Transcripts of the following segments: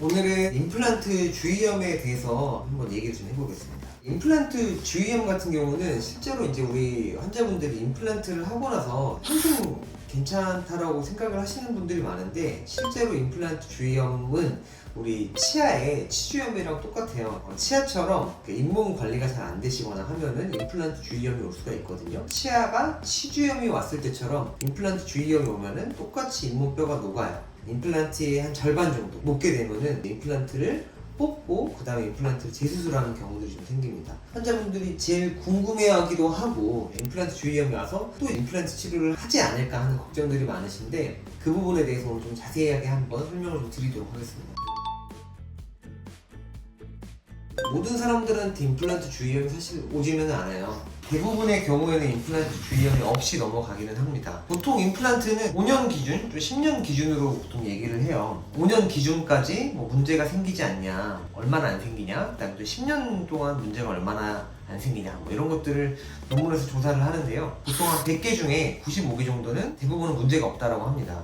오늘은 임플란트 주의염에 대해서 한번 얘기를 좀 해보겠습니다. 임플란트 주의염 같은 경우는 실제로 이제 우리 환자분들이 임플란트를 하고 나서 평생 괜찮다라고 생각을 하시는 분들이 많은데 실제로 임플란트 주의염은 우리 치아의 치주염이랑 똑같아요. 어, 치아처럼 그 잇몸 관리가 잘 안 되시거나 하면은 임플란트 주의염이 올 수가 있거든요. 치아가 치주염이 왔을 때처럼 임플란트 주의염이 오면은 똑같이 잇몸뼈가 녹아요. 임플란트의 한 절반 정도 녹게 되면은 임플란트를 뽑고 그 다음에 임플란트를 재수술하는 경우들이 좀 생깁니다. 환자분들이 제일 궁금해하기도 하고 임플란트 주의염이 와서 또 임플란트 치료를 하지 않을까 하는 걱정들이 많으신데 그 부분에 대해서 오늘 좀 자세하게 한번 설명을 좀 드리도록 하겠습니다. 모든 사람들한테 임플란트 주의염이 사실 오지는 않아요. 대부분의 경우에는 임플란트 주의염이 없이 넘어가기는 합니다. 보통 임플란트는 5년 기준, 또 10년 기준으로 보통 얘기를 해요. 5년 기준까지 뭐 문제가 생기지 않냐, 얼마나 안 생기냐, 그다음에 또 10년 동안 문제가 얼마나 안 생기냐, 뭐 이런 것들을 논문에서 조사를 하는데요. 보통 한 100개 중에 95개 정도는 대부분은 문제가 없다라고 합니다.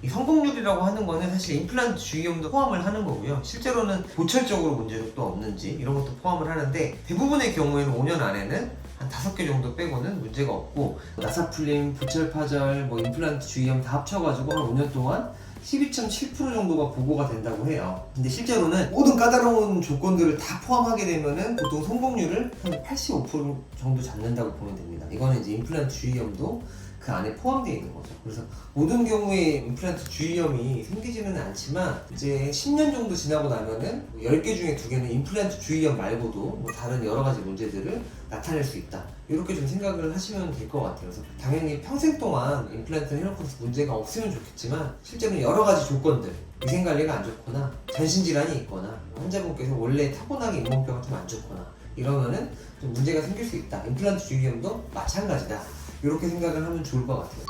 이 성공률이라고 하는 거는 사실 임플란트 주의염도 포함을 하는 거고요. 실제로는 보철적으로 문제도 또 없는지 이런 것도 포함을 하는데 대부분의 경우에는 5년 안에는 한 다섯 개 정도 빼고는 문제가 없고 나사풀림, 보철 파절, 뭐 임플란트 주의염 다 합쳐가지고 한 5년 동안 12.7% 정도가 보고가 된다고 해요. 근데 실제로는 모든 까다로운 조건들을 다 포함하게 되면은 보통 성공률을 한 85% 정도 잡는다고 보면 됩니다. 이거는 이제 임플란트 주의염도 그 안에 포함되어 있는 거죠. 그래서 모든 경우에 임플란트 주의염이 생기지는 않지만 이제 10년 정도 지나고 나면은 10개 중에 2개는 임플란트 주의염 말고도 뭐 다른 여러 가지 문제들을 나타낼 수 있다. 이렇게 좀 생각을 하시면 될 것 같아요. 그래서 당연히 평생 동안 임플란트를 해놓고서 문제가 없으면 좋겠지만 실제로는 여러 가지 조건들 위생 관리가 안 좋거나 전신 질환이 있거나 환자분께서 원래 타고나게 잇몸뼈가 좀 안 좋거나 이러면은 좀 문제가 생길 수 있다. 임플란트 주의염도 마찬가지다. 이렇게 생각을 하면 좋을 것 같아요.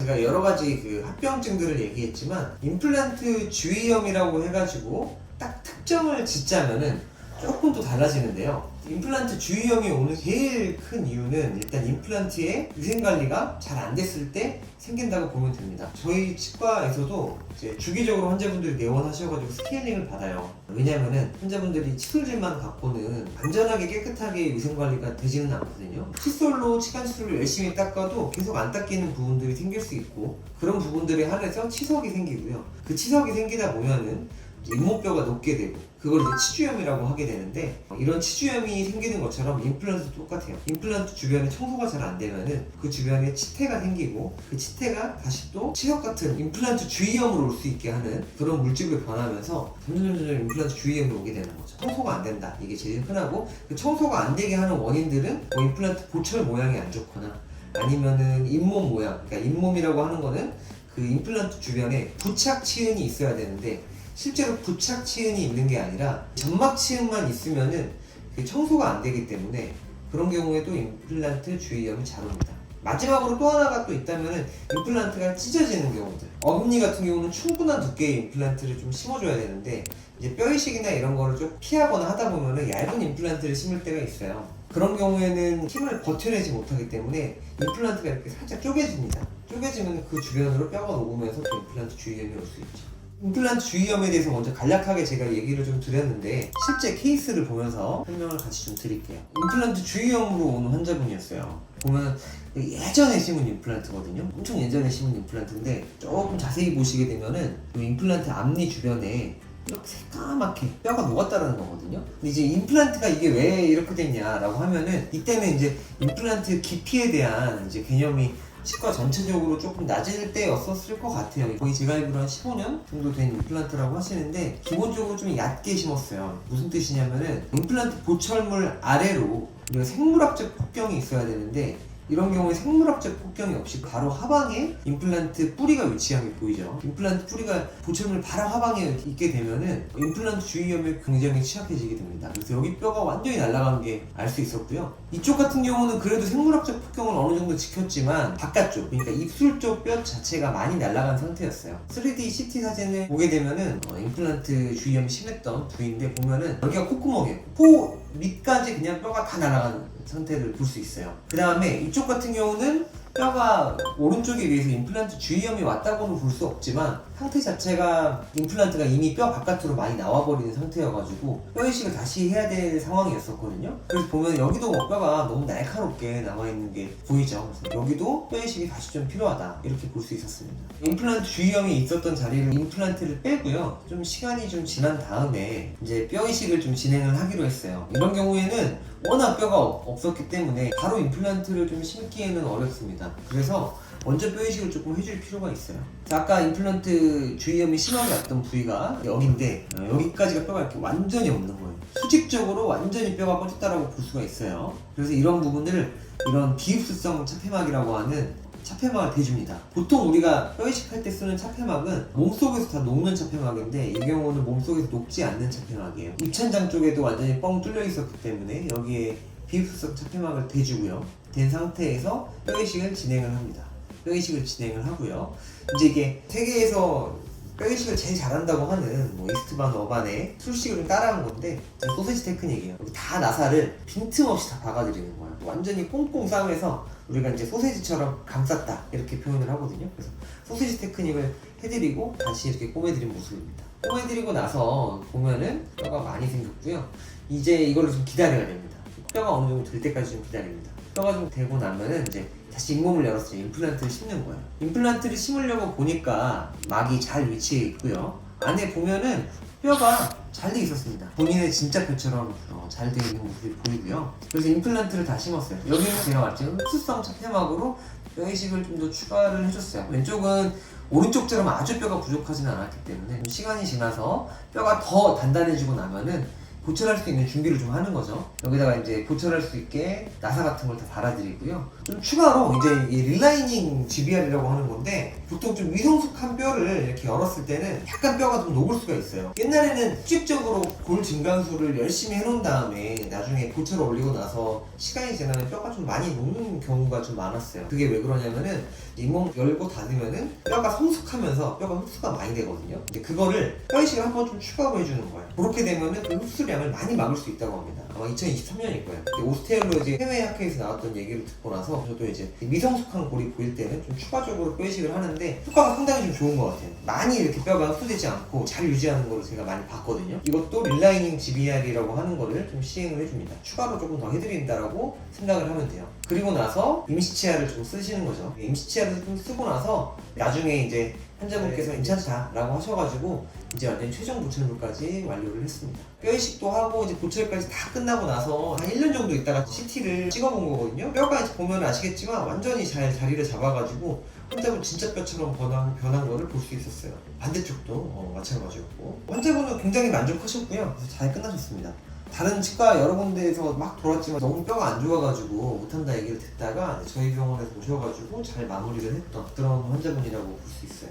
제가 여러 가지 그 합병증들을 얘기했지만 임플란트 주의염이라고 해가지고 딱 특정을 짓자면은 조금 또 달라지는데요. 임플란트 주의염이 오는 제일 큰 이유는 일단 임플란트의 위생 관리가 잘 안 됐을 때 생긴다고 보면 됩니다. 저희 치과에서도 이제 주기적으로 환자분들이 내원하셔가지고 스케일링을 받아요. 왜냐면은 환자분들이 칫솔질만 갖고는 안전하게 깨끗하게 위생 관리가 되지는 않거든요. 칫솔로 치간 칫솔로 열심히 닦아도 계속 안 닦이는 부분들이 생길 수 있고 그런 부분들에 한해서 치석이 생기고요. 그 치석이 생기다 보면은 잇몸뼈가 녹게 되고 그걸 이제 치주염이라고 하게 되는데 어, 이런 치주염이 생기는 것처럼 임플란트도 똑같아요. 임플란트 주변에 청소가 잘 안 되면은 그 주변에 치태가 생기고 그 치태가 다시 또 치석 같은 임플란트 주의염으로 올 수 있게 하는 그런 물질로 변하면서 점점 점점 임플란트 주의염이 오게 되는 거죠. 청소가 안 된다. 이게 제일 흔하고 그 청소가 안 되게 하는 원인들은 뭐 임플란트 보철 모양이 안 좋거나 아니면은 잇몸 모양. 그러니까 잇몸이라고 하는 거는 그 임플란트 주변에 부착 치은이 있어야 되는데 실제로 부착 치은이 있는 게 아니라 점막 치은만 있으면은 그 청소가 안 되기 때문에 그런 경우에도 임플란트 주의염이 잘 옵니다. 마지막으로 또 하나가 또 있다면은 임플란트가 찢어지는 경우들. 어금니 같은 경우는 충분한 두께의 임플란트를 좀 심어줘야 되는데 이제 뼈 이식이나 이런 거를 좀 피하거나 하다 보면은 얇은 임플란트를 심을 때가 있어요. 그런 경우에는 힘을 버텨내지 못하기 때문에 임플란트가 이렇게 살짝 쪼개집니다. 쪼개지면 그 주변으로 뼈가 녹으면서 또 임플란트 주의염이 올 수 있죠. 임플란트 주의염에 대해서 먼저 간략하게 제가 얘기를 좀 드렸는데 실제 케이스를 보면서 설명을 같이 좀 드릴게요. 임플란트 주의염으로 오는 환자분이었어요. 보면 예전에 심은 임플란트거든요. 엄청 예전에 심은 임플란트인데 조금 자세히 보시게 되면은 이 임플란트 앞니 주변에 이렇게 새까맣게 뼈가 녹았다라는 거거든요. 근데 이제 임플란트가 이게 왜 이렇게 됐냐라고 하면은 이때는 이제 임플란트 깊이에 대한 이제 개념이 치과 전체적으로 조금 낮을 때였었을 것 같아요. 거의 제가 알기로 한 15년 정도 된 임플란트라고 하시는데 기본적으로 좀 얕게 심었어요. 무슨 뜻이냐면은 임플란트 보철물 아래로 생물학적 폭경이 있어야 되는데 이런 경우에 생물학적 폭경이 없이 바로 하방에 임플란트 뿌리가 위치한 게 보이죠. 임플란트 뿌리가 보철물 바로 하방에 있게 되면은 임플란트 주의염에 굉장히 취약해지게 됩니다. 그래서 여기 뼈가 완전히 날아간 게 알 수 있었고요. 이쪽 같은 경우는 그래도 생물학적 폭경을 어느 정도 지켰지만 바깥쪽, 그러니까 입술 쪽 뼈 자체가 많이 날아간 상태였어요. 3D CT 사진을 보게 되면은 어, 임플란트 주의염이 심했던 부위인데 보면은 여기가 콧구멍이에요. 코 밑까지 그냥 뼈가 다 날아간 상태를 볼 수 있어요. 그 다음에 이쪽 같은 경우는 뼈가 오른쪽에 비해서 임플란트 주위염이 왔다고는 볼 수 없지만 상태 자체가 임플란트가 이미 뼈 바깥으로 많이 나와버리는 상태여가지고 뼈 이식을 다시 해야 될 상황이었었거든요. 그래서 보면 여기도 뭐 뼈가 너무 날카롭게 남아있는 게 보이죠. 그래서 여기도 뼈 이식이 다시 좀 필요하다 이렇게 볼 수 있었습니다. 임플란트 주위염이 있었던 자리를 임플란트를 빼고요. 좀 시간이 좀 지난 다음에 이제 뼈 이식을 좀 진행을 하기로 했어요. 이런 경우에는 워낙 뼈가 없- 없었기 때문에 바로 임플란트를 좀 심기에는 어렵습니다. 그래서 먼저 뼈 이식을 조금 해줄 필요가 있어요. 자, 아까 임플란트 주위염이 심하게 왔던 부위가 여기인데 어, 여기까지가 뼈가 이렇게 완전히 없는 거예요. 수직적으로 완전히 뼈가 꺼졌다라고 볼 수가 있어요. 그래서 이런 부분들을 이런 비흡수성 차폐막이라고 하는 차폐막을 대줍니다. 보통 우리가 뼈 이식할 때 쓰는 차폐막은 몸속에서 다 녹는 차폐막인데 이 경우는 몸속에서 녹지 않는 차폐막이에요. 입천장 쪽에도 완전히 뻥 뚫려 있었기 때문에 여기에 비흡수성 차폐막을 대주고요. 된 상태에서 뼈 이식을 진행을 합니다. 뼈 이식을 진행을 하고요. 이제 이게 세계에서 뼈 이식을 제일 잘한다고 하는 뭐 이스트반 어반의 술식을 좀 따라한 건데 제 소세지 테크닉이에요. 다 나사를 빈틈없이 다 박아드리는 거예요. 완전히 꽁꽁 싸매서 우리가 이제 소세지처럼 감쌌다 이렇게 표현을 하거든요. 그래서 소세지 테크닉을 해드리고 다시 이렇게 꼬매드린 모습입니다. 꼬매드리고 나서 보면은 뼈가 많이 생겼고요. 이제 이걸로 좀 기다려야 됩니다. 뼈가 어느 정도 될 때까지 좀 기다립니다. 뼈가 좀 되고 나면은 이제 다시 잇몸을 열어서 임플란트를 심는 거예요. 임플란트를 심으려고 보니까 막이 잘 위치해 있고요. 안에 보면은 뼈가 잘 돼 있었습니다. 본인의 진짜 뼈처럼 어, 잘돼 있는 모습이 보이고요. 그래서 임플란트를 다 심었어요. 여기는 제가 말했죠. 흡수성 차폐막으로 뼈 이식을 좀 더 추가를 해줬어요. 왼쪽은 오른쪽처럼 아주 뼈가 부족하지는 않았기 때문에 좀 시간이 지나서 뼈가 더 단단해지고 나면은 보철할 수 있는 준비를 좀 하는 거죠. 여기다가 이제 보철할 수 있게 나사 같은 걸 다 달아드리고요. 좀 추가로 이제 이 릴라이닝 GBR이라고 하는 건데 보통 좀 위성숙한 뼈를 이렇게 열었을 때는 약간 뼈가 좀 녹을 수가 있어요. 옛날에는 수직적으로 골 증강수를 열심히 해놓은 다음에 나중에 보철을 올리고 나서 시간이 지나면 뼈가 좀 많이 녹는 경우가 좀 많았어요. 그게 왜 그러냐면은 잇몸 열고 닫으면은 뼈가 성숙하면서 뼈가 흡수가 많이 되거든요. 근데 그거를 뼈 이식을 한번 좀 추가로 해주는 거예요. 그렇게 되면은 그 흡수량을 많이 막을 수 있다고 합니다. 아마 2023년일 거예요. 오스테올로지 해외 학회에서 나왔던 얘기를 듣고 나서 저도 이제 미성숙한 골이 보일 때는 좀 추가적으로 뼈 이식을 하는데 효과가 상당히 좀 좋은 것 같아요. 많이 이렇게 뼈가 흡수되지 않고 잘 유지하는 거를 제가 많이 봤거든요. 이것도 릴라이닝 GBR이라고 하는 거를 좀 시행을 해줍니다. 추가로 조금 더 해드린다라고 생각을 하면 돼요. 그리고 나서 임시치아를 좀 쓰시는 거죠. 임시치아를 좀 쓰고 나서 나중에 이제 환자분께서 괜찮다라고 하셔가지고 이제 완전 최종 보철물까지 완료를 했습니다. 뼈 이식도 하고 이제 보철까지 다 끝나고 나서 한 1년 정도 있다가 CT를 찍어본 거거든요. 뼈가 이제 보면 아시겠지만 완전히 잘 자리를 잡아가지고 환자분 진짜 뼈처럼 변한, 변한 거를 볼 수 있었어요. 반대쪽도 어, 마찬가지였고 환자분은 굉장히 만족하셨고요. 그래서 잘 끝나셨습니다. 다른 치과 여러 군데에서 막 돌았지만 너무 뼈가 안 좋아가지고 못한다 얘기를 듣다가 저희 병원에서 오셔가지고 잘 마무리를 했던 그런 환자분이라고 볼 수 있어요.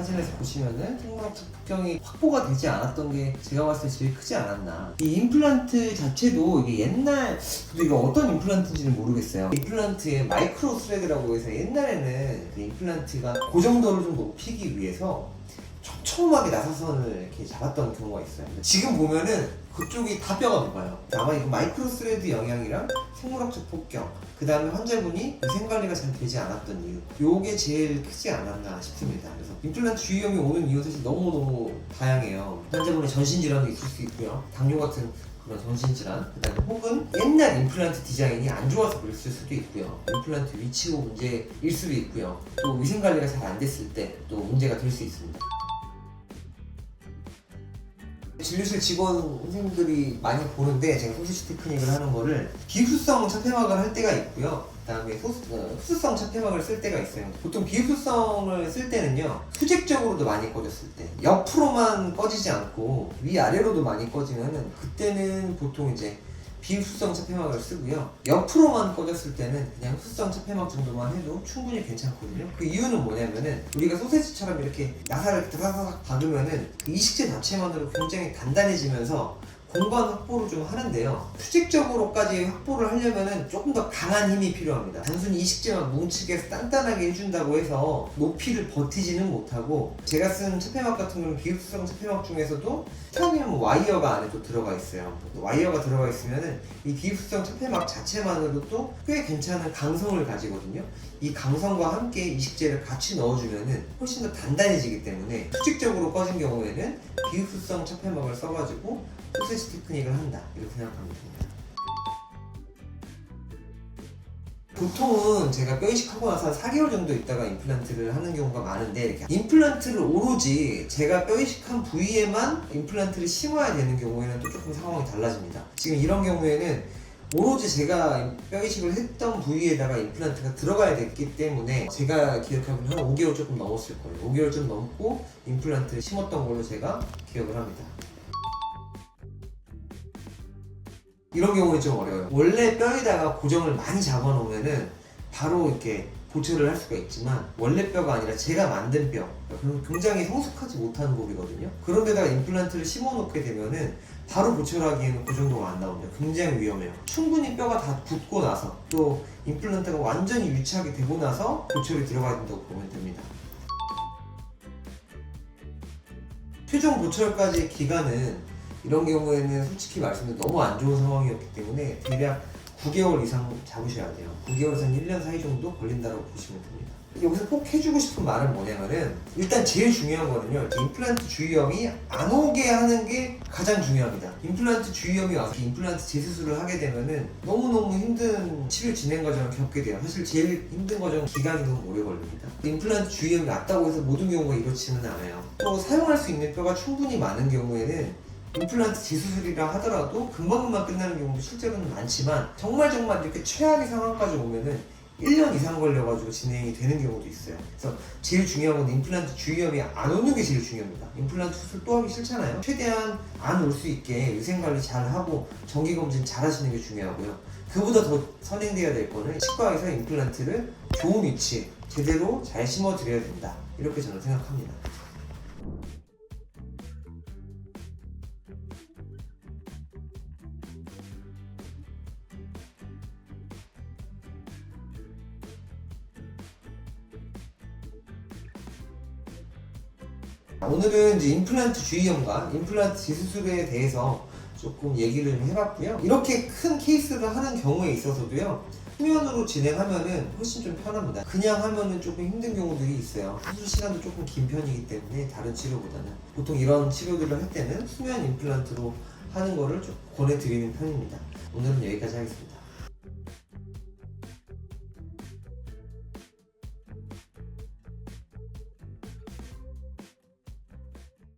사진에서 보시면은 생물학적 폭경이 확보가 되지 않았던 게 제가 봤을 때 제일 크지 않았나. 이 임플란트 자체도 이게 옛날, 저도 이거 어떤 임플란트인지는 모르겠어요. 임플란트에 마이크로 스레드라고 해서 옛날에는 그 임플란트가 고정도를 좀 높이기 위해서 촘촘하게 나사선을 이렇게 잡았던 경우가 있어요. 근데 지금 보면은 그쪽이 다 뼈가 높아요. 아마 이거 마이크로 스레드 영향이랑 생물학적 폭경, 그 다음에 환자분이 위생 관리가 잘 되지 않았던 이유, 요게 제일 크지 않았나 싶습니다. 그래서 임플란트 주위염이 오는 이유 사실 너무너무 다양해요. 환자분의 전신 질환도 있을 수 있고요. 당뇨 같은 그런 전신 질환, 그 다음에 혹은 옛날 임플란트 디자인이 안 좋아서 그랬을 수도 있고요. 임플란트 위치고 문제일 수도 있고요. 또 위생 관리가 잘 안 됐을 때 또 문제가 될 수 있습니다. 진료실 직원 선생님들이 많이 보는데 제가 소시지 테크닉을 하는 거를 비흡수성 차폐막을 할 때가 있고요. 그다음에 소스, 어, 흡수성 차폐막을 쓸 때가 있어요. 보통 비흡수성을 쓸 때는요 수직적으로도 많이 꺼졌을 때 옆으로만 꺼지지 않고 위 아래로도 많이 꺼지면은 그때는 보통 이제 비흡수성 차 폐막을 쓰고요. 옆으로만 꺼졌을 때는 그냥 흡수성 차 폐막 정도만 해도 충분히 괜찮거든요. 그 이유는 뭐냐면은 우리가 소세지처럼 이렇게 나사를 다사삭 박으면은 그 이식제 자체만으로 굉장히 단단해지면서 공간 확보를 좀 하는데요. 수직적으로까지 확보를 하려면은 조금 더 강한 힘이 필요합니다. 단순히 이식제만 뭉치게 해서 단단하게 해준다고 해서 높이를 버티지는 못하고 제가 쓴 차폐막 같은 경우는 비흡수성 차폐막 중에서도 처음에는 와이어가 안에 또 들어가 있어요. 와이어가 들어가 있으면은 이 비흡수성 차폐막 자체만으로도 꽤 괜찮은 강성을 가지거든요. 이 강성과 함께 이식제를 같이 넣어주면은 훨씬 더 단단해지기 때문에 수직적으로 꺼진 경우에는 비흡수성 차폐막을 써가지고 소세지 테크닉을 한다 이렇게 생각하면 됩니다. 보통은 제가 뼈 이식하고 나서 한 4개월 정도 있다가 임플란트를 하는 경우가 많은데 이렇게 임플란트를 오로지 제가 뼈 이식한 부위에만 임플란트를 심어야 되는 경우에는 또 조금 상황이 달라집니다. 지금 이런 경우에는 오로지 제가 뼈 이식을 했던 부위에다가 임플란트가 들어가야 됐기 때문에 제가 기억하기로는 한 5개월 조금 넘었을 거예요. 5개월 좀 넘고 임플란트를 심었던 걸로 제가 기억을 합니다. 이런 경우는 좀 어려워요. 원래 뼈에다가 고정을 많이 잡아 놓으면은 바로 이렇게 보철을 할 수가 있지만 원래 뼈가 아니라 제가 만든 뼈 그럼 굉장히 성숙하지 못한 부위거든요. 그런 데다가 임플란트를 심어 놓게 되면은 바로 보철하기에는 그 정도가 안 나옵니다. 굉장히 위험해요. 충분히 뼈가 다 굳고 나서 또 임플란트가 완전히 유착이 되고 나서 보철이 들어가야 된다고 보면 됩니다. 최종 보철까지의 기간은 이런 경우에는 솔직히 말씀드리면 너무 안 좋은 상황이었기 때문에 대략 9개월 이상 잡으셔야 돼요. 9개월에서 1년 사이 정도 걸린다고 보시면 됩니다. 여기서 꼭 해주고 싶은 말은 뭐냐면은 일단 제일 중요한 거는요. 임플란트 주위염이 안 오게 하는 게 가장 중요합니다. 임플란트 주위염이 와서 임플란트 재수술을 하게 되면은 너무너무 힘든 치료 진행 과정을 겪게 돼요. 사실 제일 힘든 과정은 기간이 너무 오래 걸립니다. 임플란트 주위염이 왔다고 해서 모든 경우가 이렇지는 않아요. 또 사용할 수 있는 뼈가 충분히 많은 경우에는 임플란트 재수술이라 하더라도 금방금방 끝나는 경우도 실제로는 많지만 정말 정말 이렇게 최악의 상황까지 오면은 1년 이상 걸려가지고 진행이 되는 경우도 있어요. 그래서 제일 중요한 건 임플란트 주위염이 안 오는 게 제일 중요합니다. 임플란트 수술 또 하기 싫잖아요. 최대한 안 올 수 있게 위생관리 잘 하고 정기검진 잘 하시는 게 중요하고요. 그보다 더 선행돼야 될 거는 치과에서 임플란트를 좋은 위치 제대로 잘 심어드려야 된다. 이렇게 저는 생각합니다. 오늘은 이제 임플란트 주의염과 임플란트 재수술에 대해서 조금 얘기를 좀 해봤고요. 이렇게 큰 케이스를 하는 경우에 있어서도요. 수면으로 진행하면은 훨씬 좀 편합니다. 그냥 하면은 조금 힘든 경우들이 있어요. 수술 시간도 조금 긴 편이기 때문에 다른 치료보다는 보통 이런 치료들을 할 때는 수면 임플란트로 하는 거를 좀 권해드리는 편입니다. 오늘은 여기까지 하겠습니다.